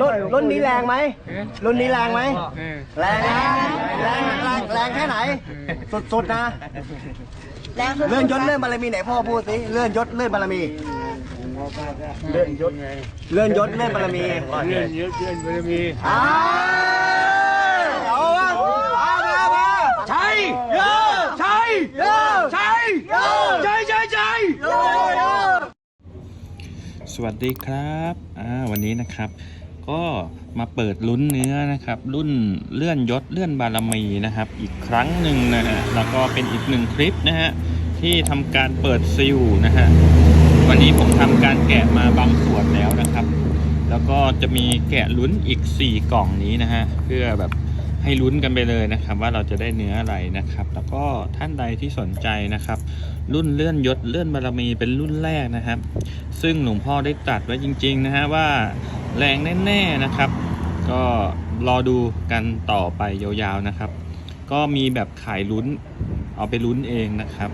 รุ่นรุ่นนี้แรงไหมรุ่นนี้แรงไหมแรงนะแรงแรงแรงแค่ไหน สุดๆนะแรงสุดๆเลื่อนยศเลื่อนบารมีไหนพ่อพูดสิเลื่อนยศเลื่อนบารมีเลื่อนยศเลื่อนยศเลื่อนบารมีเลื่อนยอะเลื่อนบารมีอ้าเอาวะมามาใช่เยอะใช่เยอะใช่เยอะใช่ใช่ใช่สวัสดีครับ อ่า วันนี้นะครับ ก็มาเปิดลุ้นเนื้อนะครับ รุ่นเลื่อนยศเลื่อนบารมีนะครับ อีกครั้งหนึ่งนะฮะแล้วก็เป็นอีกหนึ่งคลิปนะฮะที่ทำการเปิดซิลนะฮะวันนี้ผมทำการแกะมาบางส่วนแล้วนะครับ แล้วก็จะมีแกะลุ้นอีก 4 กล่องนี้นะฮะเพื่อแบบ ให้ลุ้นกันไปเลยนะครับ ว่าเราจะได้เนื้ออะไรนะครับ แล้วก็ท่านใดที่สนใจนะครับ รุ่นเลื่อนยศเลื่อนบารมีเป็นรุ่นแรกนะครับ ซึ่งหลวงพ่อได้ตรัดไว้จริง ๆ นะฮะว่าแรงแน่ๆนะครับ ก็รอดูกันต่อไปยาวๆนะครับ ก็มีแบบขายลุ้นเอาไปลุ้นเองนะครับ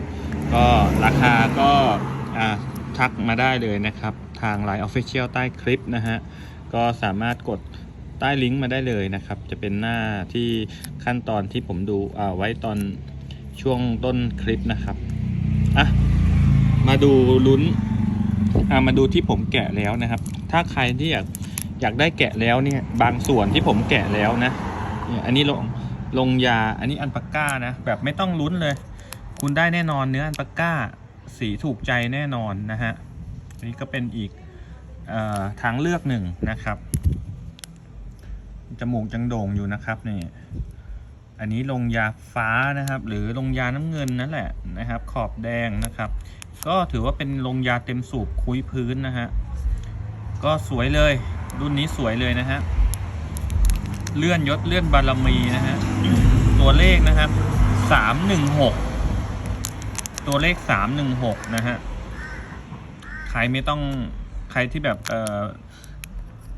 ก็ราคาก็อ่าทักมาได้เลยนะครับ ทาง Line Official ใต้คลิปนะฮะก็สามารถกด ใต้ลิงก์มาได้เลยนะครับ จะเป็นหน้าที่ขั้นตอนที่ผมดูอ่าไว้ตอนช่วงต้นคลิปนะครับอะมาดูลุ้นอ่ามาดูที่ผมแกะแล้วนะครับ ถ้าใครที่อยากอยากได้แกะแล้วเนี่ยบางส่วนที่ผมแกะแล้วนะเนี่ยอันนี้ลงลงยาอันนี้อันปาก้านะแบบไม่ต้องลุ้นเลย คุณได้แน่นอนเนื้ออันปาก้าสีถูกใจแน่นอนนะฮะอันนี้ก็เป็นอีกออทางเลือกหนึ่งนะครับ จมูกจังโด่งอยู่นะครับนี่อันนี้ลงยาฟ้านะครับ หรือลงยาน้ำเงินนั่นแหละนะครับ ขอบแดงนะครับ ก็ถือว่าเป็นลงยาเต็มสูบคุยพื้นนะฮะก็สวยเลยรุ่นนี้สวยเลยนะฮะเลื่อนยศเลื่อนบารมีนะฮะตัวเลขนะครับสามหนึ่งหกตัวเลขสามหนึ่งหกนะฮะใครไม่ต้องใครที่แบบเออ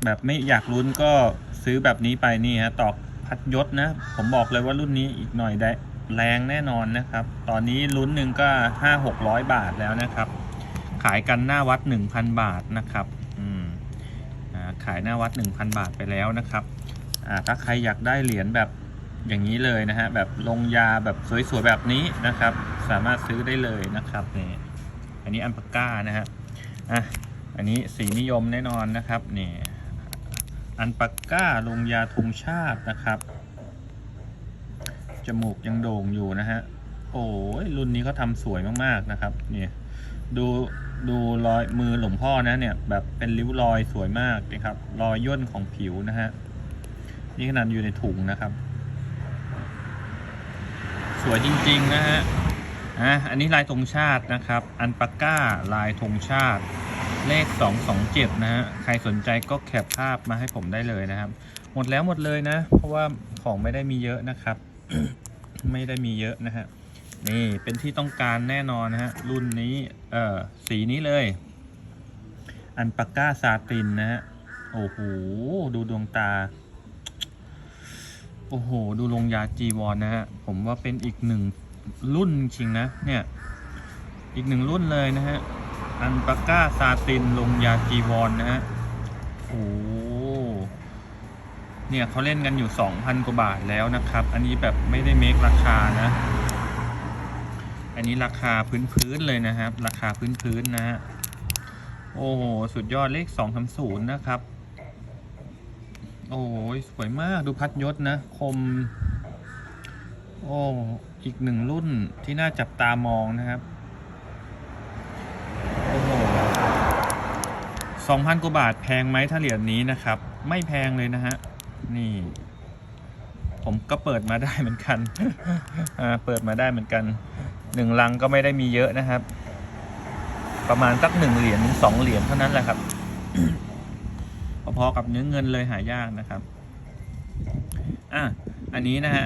แบบไม่อยากลุ้นก็ ซื้อแบบนี้ไปนี่ฮะตอกพัดยศนะ ผมบอกเลยว่ารุ่นนี้อีกหน่อยได้แรงแน่นอนนะครับ ตอนนี้ลุ้นหนึ่งก็ห้าหกร้อยบาทแล้วนะครับ ขายกันหน้าวัดหนึ่งพันบาทนะครับอืมอ่าขายหน้าวัดหนึ่งพันบาทไปแล้วนะครับอ่าถ้าใครอยากได้เหรียญแบบอย่างนี้เลยนะฮะแบบลงยาแบบสวยๆแบบนี้นะครับ สามารถซื้อได้เลยนะครับนี่อันนี้อันปากก้านะฮะอะอันนี้สีนิยมแน่นอนนะครับนี่ อันปากก้าลงยาธงชาตินะครับ จมูกยังโด่งอยู่นะฮะ โอ้ยรุ่นนี้เขาทำสวยมากๆนะครับ เนี่ยดูดูรอยมือหลวงพ่อนะเนี่ยแบบเป็นริ้วรอยสวยมากนะครับ รอยย่นของผิวนะฮะนี่ขนาดอยู่ในถุงนะครับ สวยจริงๆนะฮะอะอันนี้ลายธงชาตินะครับ อันปากก้าลายธงชาติ เลข 227 นะฮะ ใครสนใจก็แคปภาพมาให้ผมได้เลยนะครับ หมดแล้วหมดเลยนะ เพราะว่าของไม่ได้มีเยอะนะครับ ไม่ได้มีเยอะนะฮะ นี่เป็นที่ต้องการแน่นอนนะฮะ รุ่นนี้ เอ่อ สีนี้เลย อันปากก้าซาตินนะฮะ โอ้โห ดูดวงตา โอ้โห ดูลงยาจีวรนนะฮะ ผมว่าเป็นอีกหนึ่งรุ่นจริงนะ เนี่ย อีกหนึ่งรุ่นเลยนะฮะ อันปาก้าซาตินลงยาจีวรนนะฮะ โอ้เนี่ยเขาเล่นกันอยู่ 2,000 กว่าบาทแล้วนะครับ อันนี้แบบไม่ได้เมคราคานะ อันนี้ราคาพื้นๆเลยนะครับ ราคาพื้นๆนะฮะ โอ้โห สุดยอดเลข2 3 0นะครับ โอ้ยสวยมากดูพัดยศนะ คม โอ้ อีกหนึ่งรุ่นที่น่าจับตามองนะครับ 2,000กว่าบาทแพงไหมถ้าเหรียญนี้นะครับ ไม่แพงเลยนะฮะ นี่ ผมก็เปิดมาได้เหมือนกันเปิดมาได้เหมือนกันหนึ่งลังก็ไม่ได้มีเยอะนะครับ ประมาณสักหนึ่งเหรียญสองเหรียญเท่านั้นแหละครับพอๆกับเนื้อเงินเลยหายากนะครับอะอันนี้นะฮะ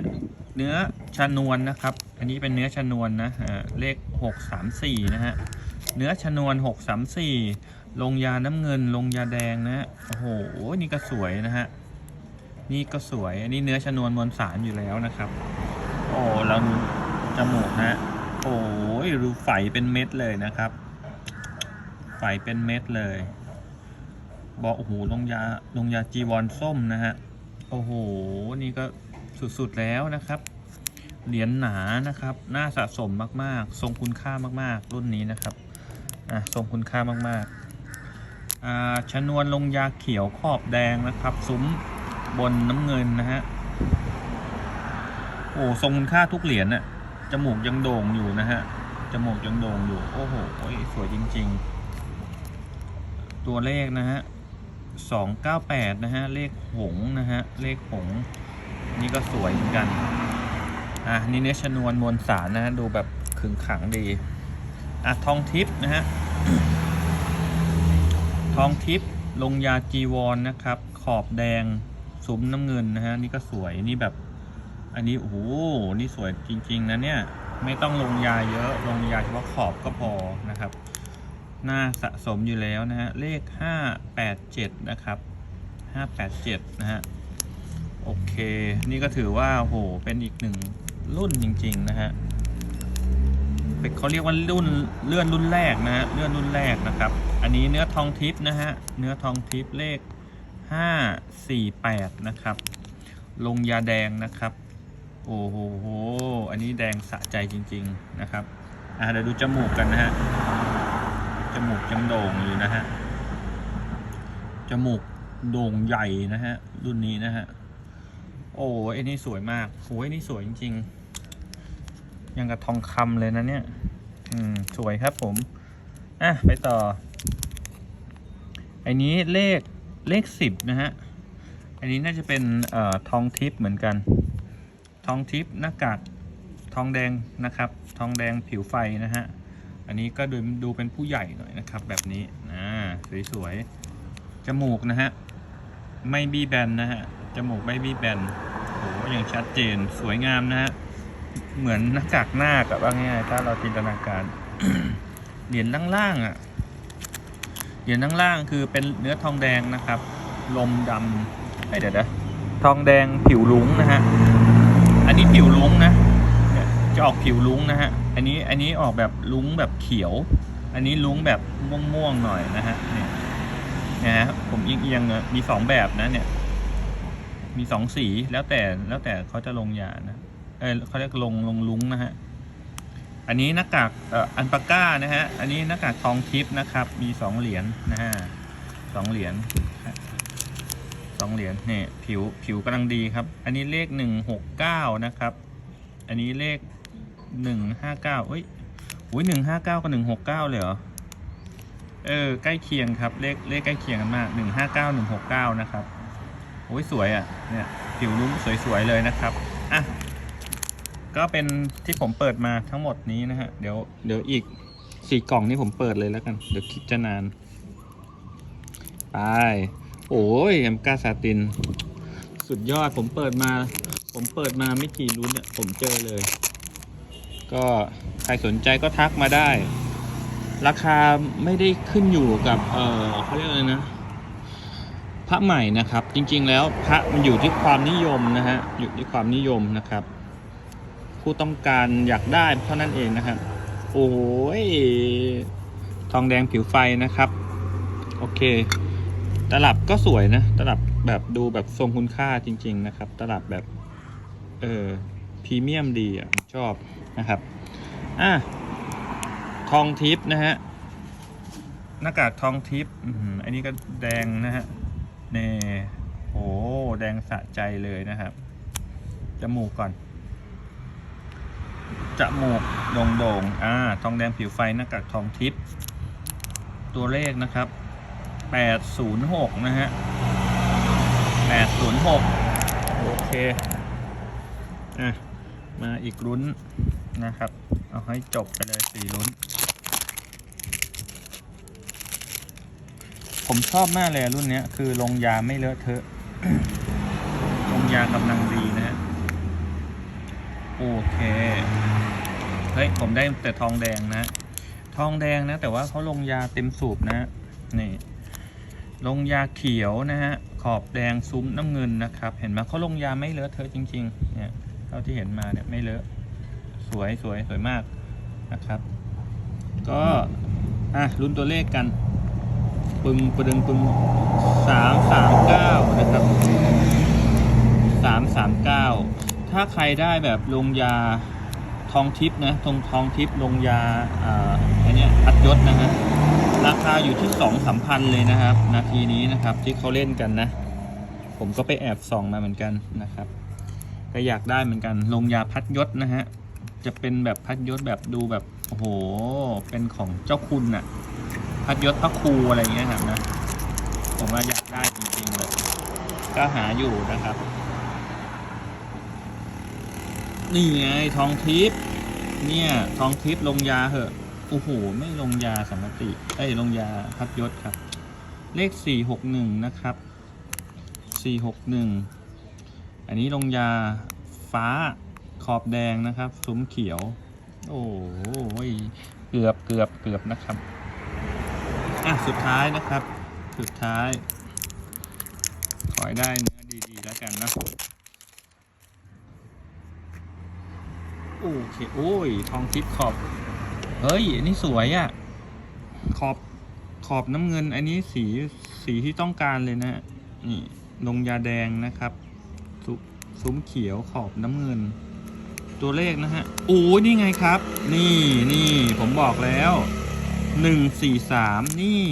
เนื้อชนวนนะครับ อันนี้เป็นเนื้อชนวนนะเลขหกสามสี่นะฮะเนื้อชนวนหกสามสี่ ลงยาน้ำเงินลงยาแดงนะโอ้โหนี่ก็สวยนะฮะนี่ก็สวยอันนี้เนื้อชนวนมวลสารอยู่แล้วนะครับ โอ้แล้วดูจมูกนะฮะโอ้ยดูไฝเป็นเม็ดเลยนะครับไฝเป็นเม็ดเลย บอกโอ้โหลงยาลงยาจีวรส้มนะฮะโอ้โหนี่ก็สุดๆแล้วนะครับเหรียญหนานะครับ น่าสะสมมากๆ ทรงคุณค่ามากๆ รุ่นนี้นะครับ อะ ทรงคุณค่ามากๆ ชนวนลงยาเขียวขอบแดงนะครับ ซุ้มบนน้ำเงินนะฮะ โอ้ทรงค่าทุกเหรียญน่ะจมูกยังโด่งอยู่นะฮะ จมูกยังโด่งอยู่ โอ้โหสวยจริง ๆ ตัวเลขนะฮะสองเก้าแปดนะฮะ เลขหงนะฮะ เลขหง นี่ก็สวยเหมือนกัน อะ นี่เนชนวนมวลสารนะฮะ ดูแบบขึงขังดี อะ ทองทิพย์นะฮะ ทองทิพย์ลงยาจีวรนนะครับ ขอบแดงซุ้มน้ำเงินนะฮะนี่ก็สวยนี่แบบ อันนี้โอ้โหนี่สวยจริง ๆ นะเนี่ย ไม่ต้องลงยาเยอะลงยาเฉพาะขอบก็พอนะครับน่าสะสมอยู่แล้วนะฮะเลข 587 นะครับ 587 นะฮะโอเค นี่ก็ถือว่าโหเป็นอีกหนึ่งรุ่นจริง ๆ นะฮะ เป็นเขาเรียกว่ารุ่นเลื่อนรุ่นแรกนะฮะเลื่อนรุ่นแรกนะครับ อันนี้เนื้อทองทิพย์นะฮะเนื้อทองทิพย์เลข 548 นะครับ ลงยาแดงนะครับ โอ้โหอันนี้แดงสะใจจริง ๆนะครับอะเดี๋ยวดูจมูกกันนะฮะจมูกยังโด่งอยู่นะฮะจมูกโด่งใหญ่นะฮะรุ่นนี้นะฮะโอ้ไอ้นี่สวยมากโอ้ยนี่สวยจริง ๆ ยังกับทองคำเลยนะเนี่ย อืม สวยครับผม อะ ไปต่อ อันนี้เลขเลขสิบนะฮะ อันนี้น่าจะเป็นเอ่อทองทิพย์เหมือนกัน ทองทิพย์หน้ากากทองแดงนะครับ ทองแดงผิวไฟนะฮะ อันนี้ก็ดูดูเป็นผู้ใหญ่หน่อยนะครับ แบบนี้อ่าสวยๆ จมูกนะฮะ ไม่บี้แบนนะฮะ จมูกไม่บี้แบนโอ้โหอย่างชัดเจน สวยงามนะฮะ เหมือนหน้ากากหน้ากับว่าง่ายๆถ้าเราจินตนาการ เหรียญล่างๆอะ เหรียญล่างๆคือเป็นเนื้อทองแดงนะครับ ลมดำเอ้ยเดี๋ยวนะทองแดงผิวลุ้งนะฮะ อันนี้ผิวลุ้งนะ จะออกผิวลุ้งนะฮะ อันนี้อันนี้ออกแบบลุ้งแบบเขียว อันนี้ลุ้งแบบม่วงๆหน่อยนะฮะ เนี่ยนะฮะผมเอียงๆเนี่ยมีสองแบบนะเนี่ย มีสองสีแล้วแต่แล้วแต่เขาจะลงยานะ เออเขาเรียกลงลงลุ้งนะฮะ อันนี้หน้ากากอันปาก้านะฮะ อันนี้หน้ากากทองทิพย์นะครับ มีสองเหรียญนะฮะสองเหรียญสองเหรียญเนี่ยผิวผิวกำลังดีครับ อันนี้เลขหนึ่งหกเก้านะครับ อันนี้เลขหนึ่งห้าเก้าเอ้ยอุ้ยหนึ่งห้าเก้ากับหนึ่งหกเก้าเลยเหรอ เออ ใกล้เคียงครับ เลขเลขใกล้เคียงกันมากหนึ่งห้าเก้าหนึ่งหกเก้านะครับโอ้ยสวยอะ เนี่ย ผิวลุ้งสวยๆเลยนะครับ อะ ก็เป็นที่ผมเปิดมาทั้งหมดนี้นะฮะ เดี๋ยวเดี๋ยวอีกสี่กล่องนี้ผมเปิดเลยแล้วกัน เดี๋ยวคิดจะนาน ไป โอ้ยแอมกาซาติน สุดยอดผมเปิดมา ผมเปิดมาไม่กี่รุ่นเนี่ย ผมเจอเลย ก็ใครสนใจก็ทักมาได้ ราคาไม่ได้ขึ้นอยู่กับ เออเขาเรียกอะไรนะพระใหม่นะครับ จริงๆแล้วพระมันอยู่ที่ความนิยมนะฮะ อยู่ที่ความนิยมนะครับ ผู้ต้องการอยากได้เท่านั้นเองนะครับ โอ้ยทองแดงผิวไฟนะครับ โอเค ตลับก็สวยนะ ตลับแบบดูแบบทรงคุณค่าจริง ๆ นะครับ ตลับแบบ เออพรีเมียมดีอะชอบนะครับ อะ ทองทิพย์นะฮะ หน้ากากทองทิพย์อันนี้ก็แดงนะฮะเน่โอ้แดงสะใจเลยนะครับ จมูกก่อน จมูกโด่งๆอ่า ทองแดงผิวไฟหน้ากากทองทิพย์ ตัวเลขนะครับ 806 นะฮะ 806 โอเค อะ มาอีกลุ้นนะครับ เอาให้จบไปเลยสี่ลุ้น ผมชอบมากเลยรุ่นนี้คือลงยาไม่เลอะเทอะ ลงยากำลังดีนะ โอเค เฮ้ย ผมได้แต่ทองแดงนะ ทองแดงนะ แต่ว่าเขาลงยาเต็มสูบนะ นี่ ลงยาเขียวนะฮะ ขอบแดงซุ้มน้ำเงินนะครับ เห็นไหมเขาลงยาไม่เลอะเทอะจริง ๆ เนี่ย เท่าที่เห็นมาเนี่ยไม่เลอะ สวยสวยสวยมากนะครับ ก็อะลุ้นตัวเลขกัน ปึงปึงปึงสามสามเก้านะครับสามสามเก้า ถ้าใครได้แบบลงยาทองทิพนะทองทองทิพลงยาอันเนี้ยพัดยศนะฮะราคาอยู่ที่สองสามพันเลยนะครับ นาทีนี้นะครับที่เขาเล่นกันนะ ผมก็ไปแอบส่องมาเหมือนกันนะครับก็อยากได้เหมือนกันลงยาพัดยศนะฮะจะเป็นแบบพัดยศแบบดูแบบโอ้โหเป็นของเจ้าคุณน่ะพัดยศพระครูอะไรเงี้ยครับนะผมว่าอยากได้จริงๆเลยก็หาอยู่นะครับ นี่ไงทองทิพย์เนี่ยทองทิพย์ลงยาเหอะโอ้โหไม่ลงยาสัมมติเอ้ยลงยาพัดยศครับ เลขสี่หกหนึ่งนะครับสี่หกหนึ่งอันนี้ลงยาฟ้าขอบแดงนะครับซุ้มเขียว โอ้ยเกือบเกือบเกือบนะครับอะสุดท้ายนะครับ สุดท้าย ขอให้ได้เนื้อดีๆแล้วกันนะ โอเคโอ้ยทองทิพย์ขอบ เฮ้ย อันนี้สวยอะ่ะ ขอบขอบน้ำเงิน อันนี้สีสีที่ต้องการเลยนะนี่ลงยาแดงนะครับซุซุ้มเขียวขอบน้ำเงิน ตัวเลขนะฮะโอ้ยนี่ไงครับ นี่นี่ผมบอกแล้วหนึ่งสี่สามนี่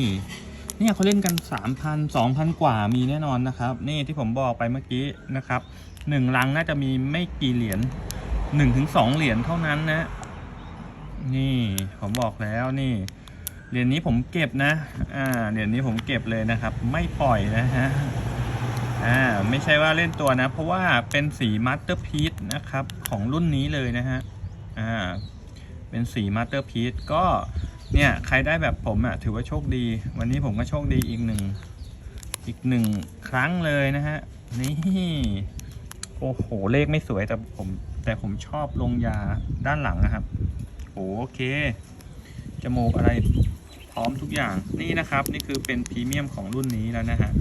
เนี่ยเขาเล่นกันสามพันสองพันกว่ามีแน่นอนนะครับ นี่ที่ผมบอกไปเมื่อกี้นะครับหนึ่งลังน่าจะมีไม่กี่เหรียญ หนึ่งถึงสองเหรียญเท่านั้นนะ นี่ผมบอกแล้วนี่เหรียญนี้ผมเก็บนะ อ่า เหรียญนี้ผมเก็บเลยนะครับ ไม่ปล่อยนะฮะ อ่า ไม่ใช่ว่าเล่นตัวนะ เพราะว่าเป็นสีมาสเตอร์พีซนะครับ ของรุ่นนี้เลยนะฮะ อ่า เป็นสีมาสเตอร์พีซก็ เนี่ย ใครได้แบบผมอะ ถือว่าโชคดี วันนี้ผมก็โชคดีอีกหนึ่ง อีกหนึ่งครั้งเลยนะฮะ นี่ โอ้โห เลขไม่สวยแต่ผมแต่ผมชอบลงยาด้านหลังนะครับโอเคจมูกอะไรพร้อมทุกอย่างนี่นะครับ นี่คือเป็นพรีเมียมของรุ่นนี้แล้วนะฮะ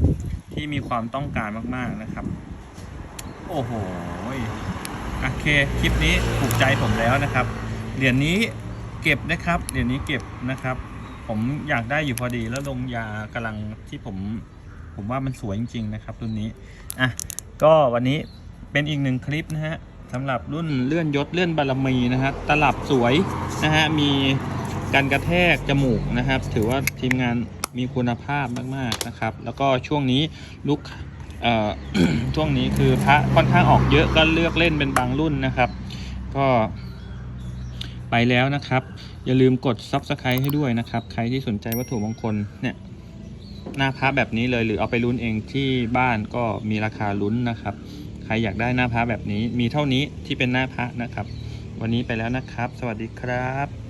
ที่มีความต้องการมากๆนะครับ โอ้โหโอเคคลิปนี้ถูกใจผมแล้วนะครับเหรียญนี้เก็บนะครับเหรียญนี้เก็บนะครับ ผมอยากได้อยู่พอดีแล้วลงยากำลังที่ผมผมว่ามันสวยจริง ๆ นะครับรุ่นนี้อะก็วันนี้เป็นอีกหนึ่งคลิปนะฮะ สำหรับรุ่นเลื่อนยศเลื่อนบารมีนะฮะตลับสวยนะฮะมีการกระแทกจมูกนะครับ ถือว่าทีมงานมีคุณภาพมากๆนะครับ แล้วก็ช่วงนี้ลูกเอ่อช่วงนี้คือพระค่อนข้างออกเยอะก็เลือกเล่นเป็นบางรุ่นนะครับ ก็ไปแล้วนะครับ อย่าลืมกด Subscribe ให้ด้วยนะครับ ใครที่สนใจวัตถุมงคลเนี่ยหน้าพระแบบนี้เลยหรือเอาไปลุ้นเองที่บ้านก็มีราคาลุ้นนะครับ ใครอยากได้หน้าพระแบบนี้มีเท่านี้ที่เป็นหน้าพระนะครับ วันนี้ไปแล้วนะครับ สวัสดีครับ